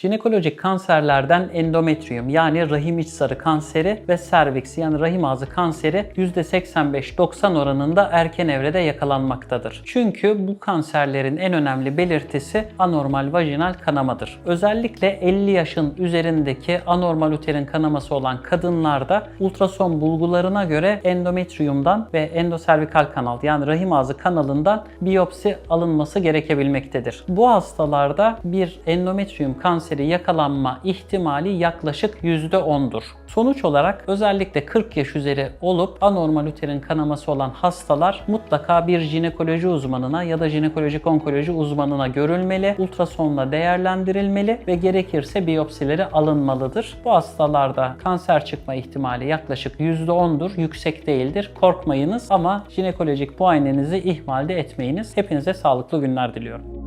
Jinekolojik kanserlerden endometriyum yani rahim iç sarı kanseri ve serviks yani rahim ağzı kanseri %85-90 oranında erken evrede yakalanmaktadır. Çünkü bu kanserlerin en önemli belirtisi anormal vajinal kanamadır. Özellikle 50 yaşın üzerindeki anormal uterin kanaması olan kadınlarda ultrason bulgularına göre endometriyumdan ve endoservikal kanal yani rahim ağzı kanalından biyopsi alınması gerekebilmektedir. Bu hastalarda bir endometriyum kanseri yakalanma ihtimali yaklaşık %10'dur. Sonuç olarak özellikle 40 yaş üzeri olup anormal uterin kanaması olan hastalar mutlaka bir jinekoloji uzmanına ya da jinekolojik onkoloji uzmanına görülmeli, ultrasonla değerlendirilmeli ve gerekirse biyopsileri alınmalıdır. Bu hastalarda kanser çıkma ihtimali yaklaşık %10'dur, yüksek değildir. Korkmayınız ama jinekolojik muayenenizi ihmal de etmeyiniz. Hepinize sağlıklı günler diliyorum.